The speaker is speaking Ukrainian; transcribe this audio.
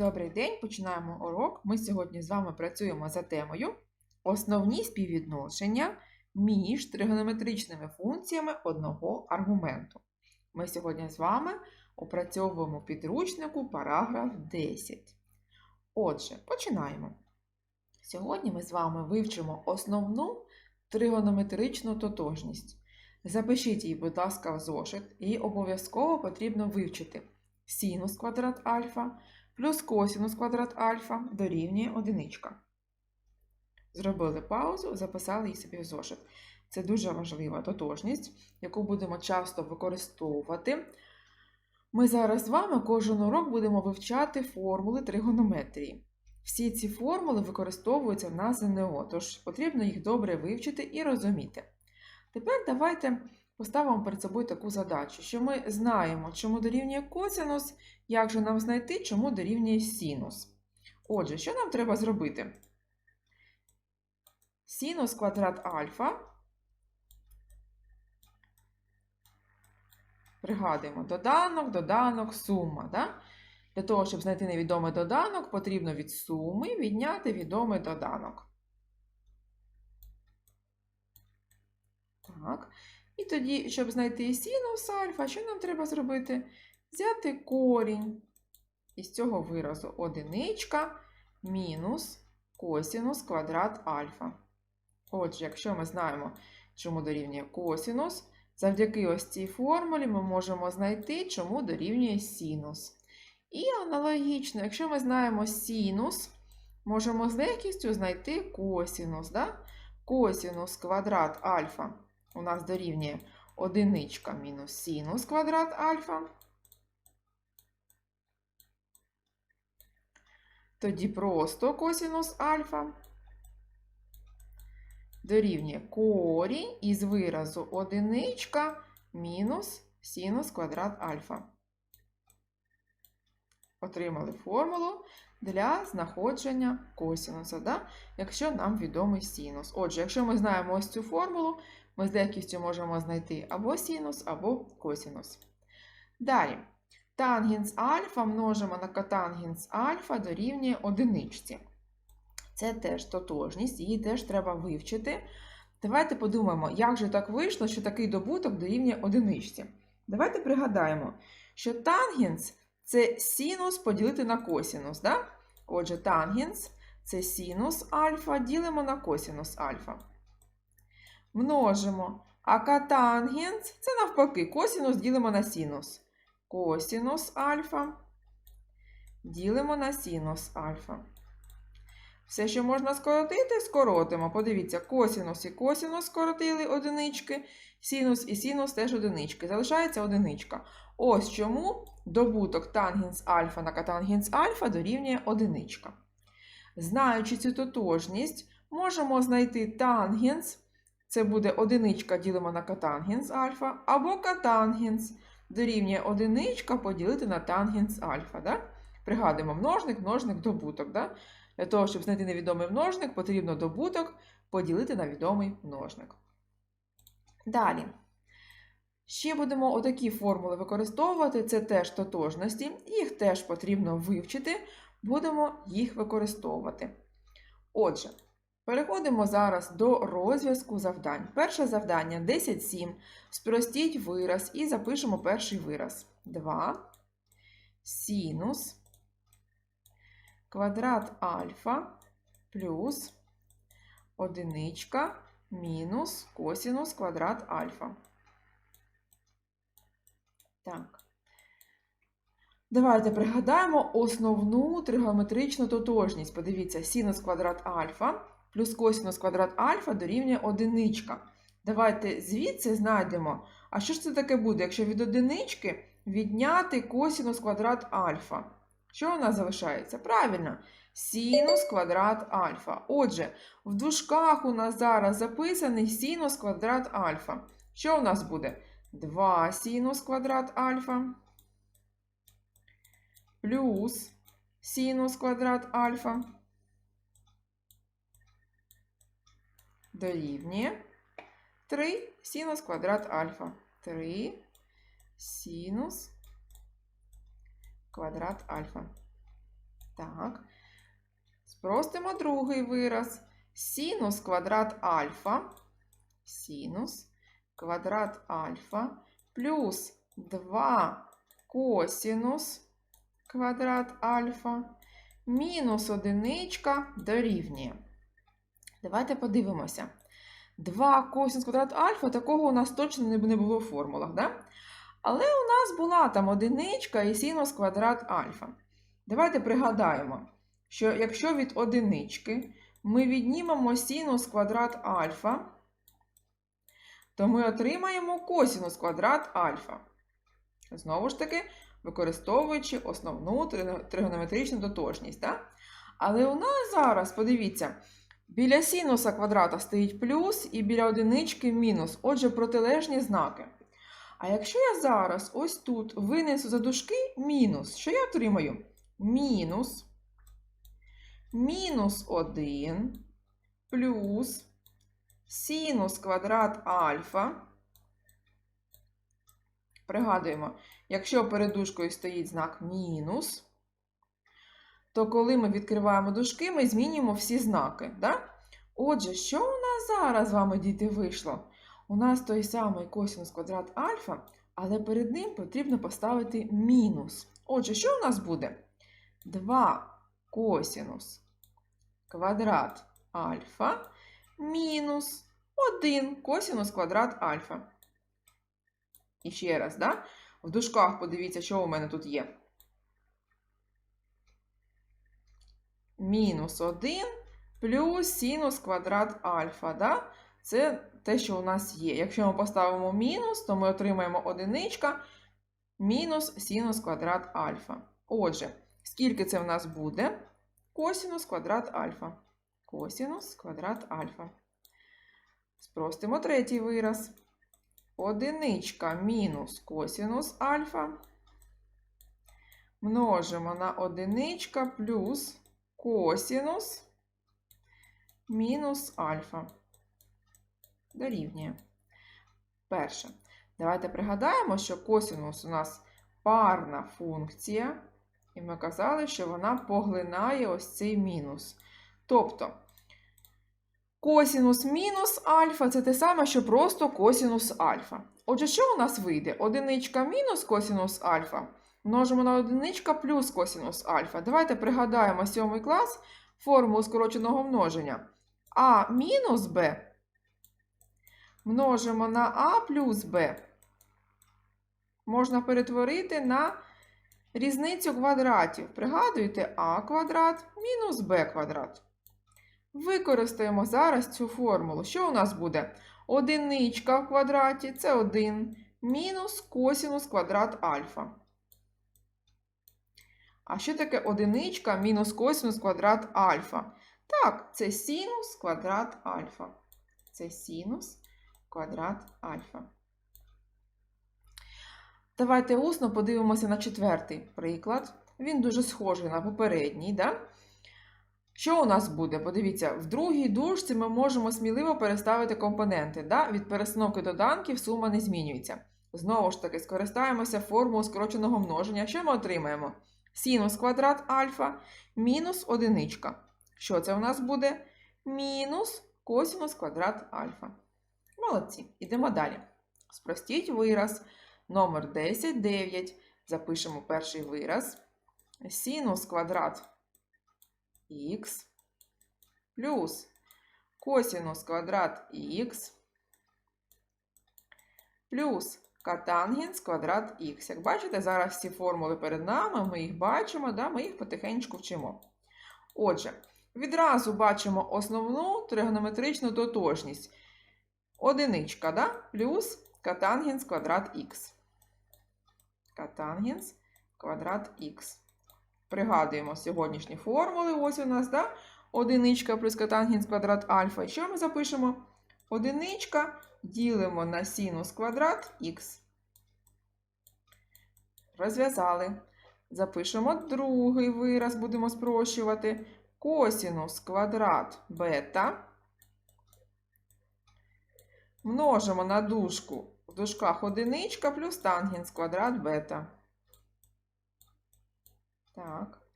Добрий день, починаємо урок. Ми сьогодні з вами працюємо за темою Основні співвідношення між тригонометричними функціями одного аргументу. Ми сьогодні з вами опрацьовуємо підручнику параграф 10. Отже, починаємо. Сьогодні ми з вами вивчимо основну тригонометричну тотожність. Запишіть її, будь ласка, в зошит, і обов'язково потрібно вивчити синус квадрат альфа плюс косинус квадрат альфа дорівнює одиничка. Зробили паузу, записали її собі в зошит. Це дуже важлива тотожність, яку будемо часто використовувати. Ми зараз з вами кожен урок будемо вивчати формули тригонометрії. Всі ці формули використовуються на ЗНО, тож потрібно їх добре вивчити і розуміти. Тепер давайте поставимо перед собою таку задачу, що ми знаємо, чому дорівнює косинус, як же нам знайти, чому дорівнює синус. Отже, що нам треба зробити? Синус квадрат альфа. Пригадуємо доданок, доданок, сума. Да? Для того, щоб знайти невідомий доданок, потрібно від суми відняти відомий доданок. Так. І тоді, щоб знайти синус альфа, що нам треба зробити? Взяти корінь із цього виразу одиничка мінус косінус квадрат альфа. Отже, якщо ми знаємо, чому дорівнює косінус, завдяки ось цій формулі ми можемо знайти, чому дорівнює синус. І аналогічно, якщо ми знаємо синус, можемо з легкістю знайти косінус. Да? Косінус квадрат альфа у нас дорівнює одиничка мінус синус квадрат альфа. Тоді просто косінус альфа дорівнює корінь із виразу одиничка мінус синус квадрат альфа. Отримали формулу для знаходження косінуса, да? якщо нам відомий синус. Отже, якщо ми знаємо ось цю формулу, ми з легкістю можемо знайти або синус, або косінус. Далі. Тангенс альфа множимо на котангенс альфа дорівнює одиничці. Це теж тотожність, її теж треба вивчити. Давайте подумаємо, як же так вийшло, що такий добуток дорівнює одиничці. Давайте пригадаємо, що тангенс це синус поділити на косінус. Да? Отже, тангенс це синус альфа ділимо на косінус альфа. Множимо. А катангенс це навпаки, косінус ділимо на синус. Косінус альфа ділимо на синус альфа. Все, що можна скоротити, скоротимо. Подивіться, косінус і косінус скоротили одинички, синус і синус теж одинички. Залишається одиничка. Ось чому добуток тангенс альфа на катангенс альфа дорівнює одиничка. Знаючи цю тотожність, можемо знайти тангенс, це буде одиничка ділимо на катангенс альфа, або катангенс дорівнює одиничка поділити на тангенс альфа. Да? Пригадуємо множник, множник, добуток. Да? Для того, щоб знайти невідомий множник, потрібно добуток поділити на відомий множник. Далі. Ще будемо отакі формули використовувати, це теж тотожності, їх теж потрібно вивчити, будемо їх використовувати. Отже, переходимо зараз до розв'язку завдань. Перше завдання 10,7. Спростіть вираз і запишемо перший вираз. 2 синус квадрат альфа плюс одиничка мінус косинус квадрат альфа. Так. Давайте пригадаємо основну тригонометричну тотожність. Подивіться, синус квадрат альфа плюс косинус квадрат альфа дорівнює одиничка. Давайте звідси знайдемо, а що ж це таке буде, якщо від одинички відняти косинус квадрат альфа? Що у нас залишається? Правильно, синус квадрат альфа. Отже, в дужках у нас зараз записаний синус квадрат альфа. Що у нас буде? 2 синус квадрат альфа плюс синус квадрат альфа дорівнює 3 синус квадрат альфа. 3 синус квадрат альфа. Так. Спростимо другий вираз. Синус квадрат альфа. Синус квадрат альфа плюс 2 косинус квадрат альфа мінус одиничка дорівнює. Давайте подивимося. 2 косинус квадрат альфа, такого у нас точно не було в формулах. Да? Але у нас була там одиничка і синус квадрат альфа. Давайте пригадаємо, що якщо від одинички ми віднімемо синус квадрат альфа, то ми отримаємо косинус квадрат альфа. Знову ж таки, використовуючи основну тригонометричну тотожність. Да? Але у нас зараз, подивіться, біля синуса квадрата стоїть плюс і біля одинички мінус. Отже, протилежні знаки. А якщо я зараз ось тут винесу за дужки мінус, що я отримаю? Мінус. Мінус 1 плюс синус квадрат альфа. Пригадуємо, якщо перед дужкою стоїть знак мінус, то коли ми відкриваємо дужки, ми змінюємо всі знаки. Да? Отже, що у нас зараз з вами, діти, вийшло? У нас той самий косинус квадрат альфа, але перед ним потрібно поставити мінус. Отже, що у нас буде? 2 косинус квадрат альфа мінус 1 косинус квадрат альфа. І ще раз, да? в дужках подивіться, що у мене тут є. Мінус 1 плюс синус квадрат альфа. Да? Це те, що у нас є. Якщо ми поставимо мінус, то ми отримаємо одиничка мінус синус квадрат альфа. Отже, скільки це в нас буде? Косинус квадрат альфа. Косинус квадрат альфа. Спростимо третій вираз. Одиничка мінус косинус альфа. Множимо на одиничка плюс косинус мінус альфа. Дорівнює. Перше. Давайте пригадаємо, що косинус у нас парна функція. І ми казали, що вона поглинає ось цей мінус. Тобто, косінус мінус альфа це те саме, що просто косінус альфа. Отже, що у нас вийде? Одиничка мінус косінус альфа. Множимо на одиничка плюс косінус альфа. Давайте пригадаємо сьомий клас формулу скороченого множення. А мінус Б множимо на А плюс Б. Можна перетворити на різницю квадратів. Пригадуйте А квадрат мінус Б квадрат. Використаємо зараз цю формулу. Що у нас буде? Одиничка в квадраті це 1 мінус косінус квадрат альфа. А що таке одиничка мінус косінус квадрат альфа? Так, це синус квадрат альфа. Це синус квадрат альфа. Давайте усно подивимося на четвертий приклад. Він дуже схожий на попередній. Да? Що у нас буде? Подивіться, в другій дужці ми можемо сміливо переставити компоненти. Да? Від перестановки доданків сума не змінюється. Знову ж таки, скористаємося формулою скороченого множення. Що ми отримаємо? Синус квадрат альфа мінус одиничка. Що це у нас буде? Мінус косинус квадрат альфа. Молодці. Ідемо далі. Спростіть вираз. Номер 10, 9. Запишемо перший вираз. Синус квадрат х плюс косинус квадрат х плюс катангенс квадрат х. Як бачите, зараз всі формули перед нами, ми їх бачимо, да? ми їх потихеньку вчимо. Отже, відразу бачимо основну тригонометричну тотожність. Одиничка, да? плюс катангенс квадрат х. Катангенс квадрат х. Пригадуємо сьогоднішні формули. Ось у нас, да? Одиничка плюс катангенс квадрат альфа. І що ми запишемо? Одиничка ділимо на синус квадрат х. Розв'язали. Запишемо другий вираз, будемо спрощувати. Косінус квадрат бета. Множимо на дужку в дужках одиничка плюс тангенс квадрат бета. Так.